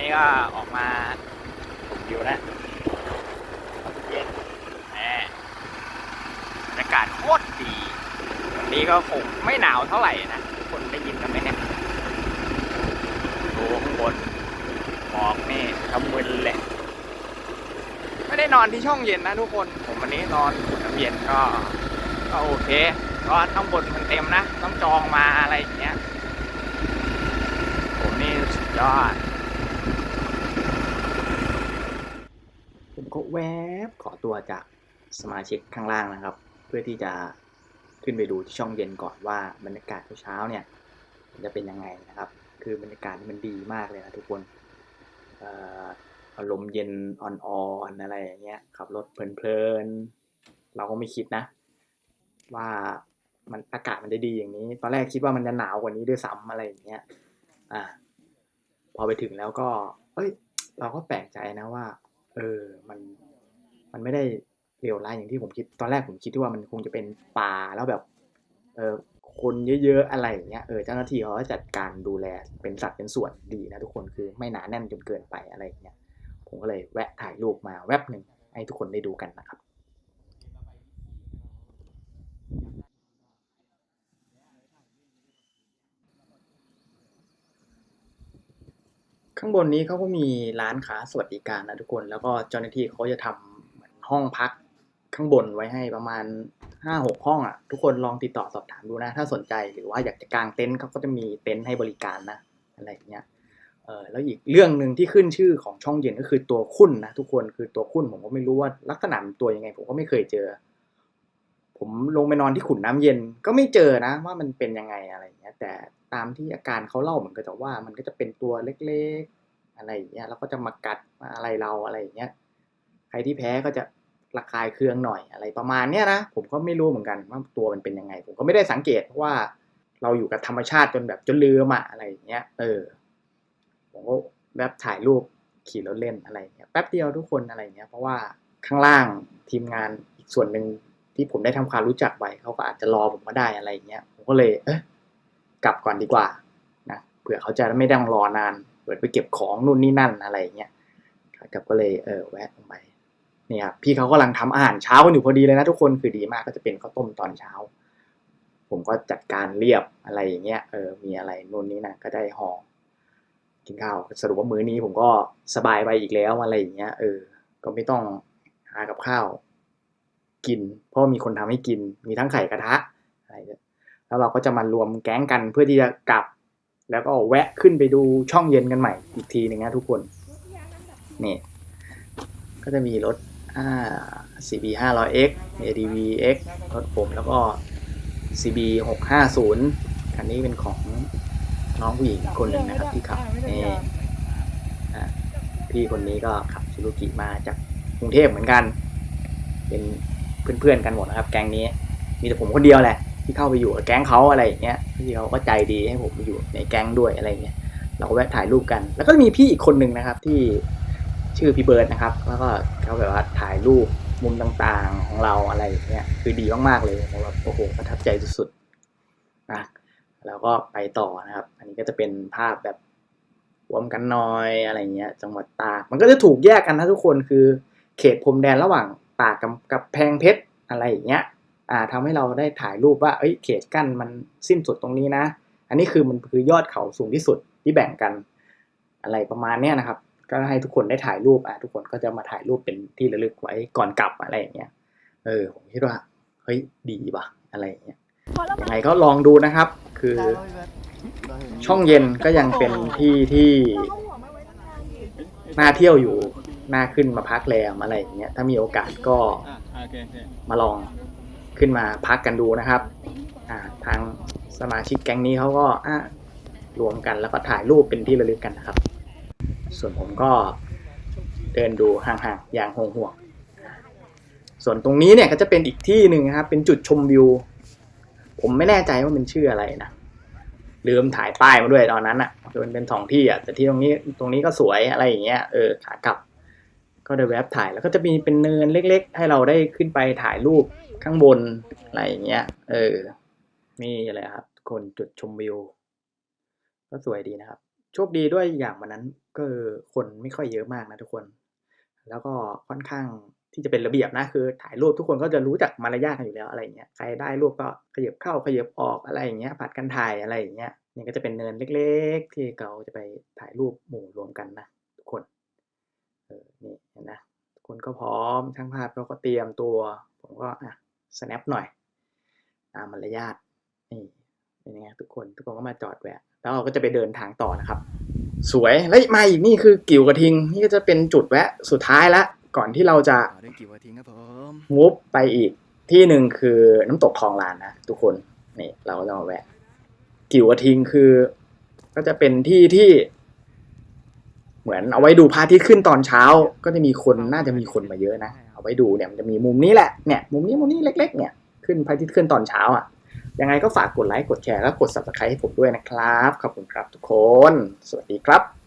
นี้ก็ออกมาอยู่นะเย็นแหมบรรยากาศโคตรดีวันนี้ก็คงไม่หนาวเท่าไหร่นะทุกคนได้ยินกันไหมเนี่ยดูข้างบนหมอกนี่ทำมึนเลยไม่ได้นอนที่ช่องเย็นนะทุกคน ผมวันนี้นอนอยู่น้ำเย็นก็ก็โอเคเพราะข้างบนมันเต็มนะ ต้องจองมาอะไรอย่างเงี้ยผมนี่สุดยอด ผม ก็แวบขอตัวจากสมาชิกข้างล่างนะครับ เพื่อที่จะขึ้นไปดูที่ช่องเย็นก่อนว่าบรรยากาศเช้าเนี่ยจะเป็นยังไงนะครับ คือบรรยากาศมันดีมากเลยนะทุกคนเอ่ออารมณ์เย็นอ่อนๆอะไรอย่างเงี้ยขับรถเพลินๆ เราก็ไม่คิดนะ ว่ามันอากาศมันจะดีอย่างนี้ ตอนแรกคิดว่ามันจะหนาวกว่านี้ด้วยซ้ำอะไรอย่างเงี้ยอ่าพอไปถึงแล้วก็ เอ้ย เราก็แปลกใจนะว่า เออมันมันไม่ได้เลวร้ายอย่างที่ผมคิดตอนแรกผมคิดว่ามันคงจะเป็นป่าแล้วแบบเออคนเยอะๆอะไรอย่างเงี้ยเออเจ้าหน้าที่เขาก็จัดการดูแลเป็นสัตว์เป็นส่วนดีนะทุกคนคือไม่หนาแน่นจนเกินไปอะไรอย่างเงี้ยผมก็เลยแวะถ่ายรูปมาแวบหนึ่งให้ทุกคนได้ดูกันนะครับ ข้างบนนี้เขาก็มีร้านค้าสวัสดิการนะทุกคน แล้วก็เจ้าหน้าที่เขาจะทำเหมือนห้องพักข้างบนไว้ให้ประมาณห้าหกห้องอะ ทุกคนลองติดต่อสอบถามดูนะ ถ้าสนใจหรือว่าอยากจะกางเต็นท์เขาก็จะมีเต็นท์ให้บริการนะอะไรอย่างเงี้ยเออแล้วอีกเรื่องหนึ่งที่ขึ้นชื่อของช่องเย็นก็คือตัวคุ้นนะทุกคนคือตัวคุ้นผมก็ไม่รู้ว่าลักษณะมันตัวยังไง ผมก็ไม่เคยเจอ ผมลงไปนอนที่ขุนน้ำเย็นก็ไม่เจอนะ ว่ามันเป็นยังไงอะไรอย่างเงี้ย แต่ตามที่อาการเขาเล่าเหมือนก็จะว่ามันก็จะเป็นตัวเล็กๆอะไรอย่างเงี้ยแล้วก็จะมากัดมาอะไรเราอะไรอย่างเงี้ยใครที่แพ้ก็จะระคายเคืองหน่อยอะไรประมาณเนี้ยนะผมก็ไม่รู้เหมือนกันว่าตัวมันเป็นยังไง ผมก็ไม่ได้สังเกตเพราะว่าเราอยู่กับธรรมชาติจนแบบจนลืมอะอะไรอย่างเงี้ยเออผมก็แบบถ่ายรูปขี่รถเล่นอะไรอย่างเงี้ยแป๊บเดียวทุกคนอะไรอย่างเงี้ยเพราะว่าข้างล่างทีมงานอีกส่วนหนึ่ง ที่ผมได้ทำความรู้จักไวเขาก็อาจจะรอผมก็ได้อะไรอย่างเงี้ยผมก็เลยเอ๊ะกลับก่อนดีกว่านะเผื่อเขาจะไม่ต้องรอนานเปิดไปเก็บของนู่นนี่นั่นอะไรอย่างเงี้ยกลับก็เลยเออแวะลงไปเนี่ยครับพี่เขากำลังทำอาหารเช้ากันอยู่พอดีเลยนะทุกคนคือดีมากก็จะเป็นข้าวต้มตอนเช้า ผมก็จัดการเรียบอะไรอย่างเงี้ยเออมีอะไรนู่นนี่นะก็ได้ห่อกินข้าวสรุปว่ามื้อนี้ผมก็สบายไปอีกแล้วอะไรอย่างเงี้ยเออ ก็ไม่ต้องหากับข้าว กิน เพราะมีคนทำให้กิน มีทั้งไข่กระทะอะไรเนี่ยแล้วเราก็จะมารวมแก๊งกันเพื่อที่จะกลับ แล้วก็แวะขึ้นไปดูช่องเย็นกันใหม่อีกทีหนึ่งนะทุกคนนี่ก็จะมีรถอ่า CB 500X ADV X รถผมแล้วก็ CB 650คันนี้เป็นของน้องผู้หญิงคนหนึ่งนะครับที่ขับนี่อพี่คนนี้ก็ขับซูซูกิมาจากกรุงเทพเหมือนกัน เป็น เพื่อนๆกันหมดนะครับแก๊งนี้ มีแต่ผมคนเดียวแหละที่เข้าไปอยู่กับแก๊งเขาอะไรอย่างเงี้ยพี่เขาก็ใจดีให้ผมไปอยู่ในแก๊งด้วยอะไรอย่างเงี้ยเราก็แวะถ่ายรูปกัน แล้วก็มีพี่อีกคนหนึ่งนะครับที่ชื่อพี่เบิร์ดนะครับ แล้วก็เขาแบบว่าถ่ายรูปมุมต่างๆของเราอะไรอย่างเงี้ยคือดีมากๆเลยผมแบบโอ้โหประทับใจสุดๆนะแล้วก็ไปต่อนะครับ อันนี้ก็จะเป็นภาพแบบรวมกันน้อยอะไรเงี้ย จังหวัดตากมันก็จะถูกแยกกันนะทุกคนคือ เขตพรมแดนระหว่าง ตากกับกับแพงเพชรอะไรอย่างเงี้ยอ่าทำให้เราได้ถ่ายรูปว่าเอ้ยเขตกั้นมันสิ้นสุดตรงนี้นะ อันนี้คือมันคือยอดเขาสูงที่สุดที่แบ่งกันอะไรประมาณเนี้ยนะครับ ก็ให้ทุกคนได้ถ่ายรูปอะทุกคนก็จะมาถ่ายรูปเป็นที่ระลึกไว้ก่อนกลับอะไรอย่างเงี้ยเออผมคิดว่าเฮ้ยดีว่ะอะไรอย่างเงี้ยยังไงก็ลองดูนะครับ คือช่องเย็นก็ยังเป็นที่ที่น่าเที่ยวอยู่ น่าขึ้นมาพักแรมอะไรอย่างเงี้ยถ้ามีโอกาสก็อ่าโอเคโอเคมาลองขึ้นมาพักกันดูนะครับอ่าทางสมาชิกแก๊งนี้เขาก็อ่ารวมกันแล้วก็ถ่ายรูปเป็นที่ระลึกกันนะครับ ส่วนผมก็เดินดูห่างๆอย่างห่วงๆส่วนตรงนี้เนี่ยก็จะเป็นอีกที่หนึ่งนะครับ เป็นจุดชมวิว ผมไม่แน่ใจว่ามันชื่ออะไรนะลืมถ่ายป้ายมาด้วยตอนนั้นอะคือมันเป็นสองที่อะแต่ที่ตรงนี้ตรงนี้ก็สวยอะไรอย่างเงี้ยเออขากลับ ก็ได้แวบถ่ายแล้วก็จะมีเป็นเนินเล็ก ๆ ให้เราได้ขึ้นไปถ่ายรูปข้างบนอะไรอย่างเงี้ย เออ มีอะไรครับ คนจุดชมวิว ก็สวยดีนะครับ โชคดีด้วยอย่างวันนั้นก็คนไม่ค่อยเยอะมากนะทุกคน แล้วก็ค่อนข้างที่จะเป็นระเบียบนะคือ ถ่ายรูปทุกคนก็จะรู้จักมารยาทกันอยู่แล้วอะไรเงี้ยใครได้รูปก็ขยับเข้าขยับออกอะไรอย่างเงี้ยผัดกันถ่ายอะไรอย่างเงี้ยนี่ก็จะเป็นเนินเล็ก ๆ ที่เราจะไปถ่ายรูปหมู่รวมกันนะ นเออนี่เห็นนะทุกคนก็พร้อมช่างภาพก็เตรียมตัว ผมก็อะ snap หน่อยตามมารยาทนี่เป็นยังไงทุกคนทุกคนก็มาจอดแวะแล้วเราก็จะไปเดินทางต่อนะครับ สวยเฮ้ยมาอีกนี่คือกิ่วกระทิง นี่ก็จะเป็นจุดแวะสุดท้ายละก่อนที่เราจะต่อด้วยกี่วันทิ้งครับผมมูฟไปอีกที่หนึ่งคือน้ำตกคลองลานนะทุกคนนี่เราก็จะมาแวะกิ่วกระทิงคือ ก็จะเป็นที่ที่ เหมือนเอาไว้ดูพระอาทิตย์ขึ้นตอนเช้า ก็จะมีคนน่าจะมีคนมาเยอะนะเอาไว้ดูเนี่ยมันจะมีมุมนี้แหละเนี่ยมุมนี้มุมนี้เล็ก ๆ เนี่ยขึ้นพระอาทิตย์ขึ้นตอนเช้าอะยังไงก็ฝากกดไลค์กดแชร์แล้วกด subscribe ให้ผมด้วยนะครับ ขอบคุณครับทุกคน สวัสดีครับ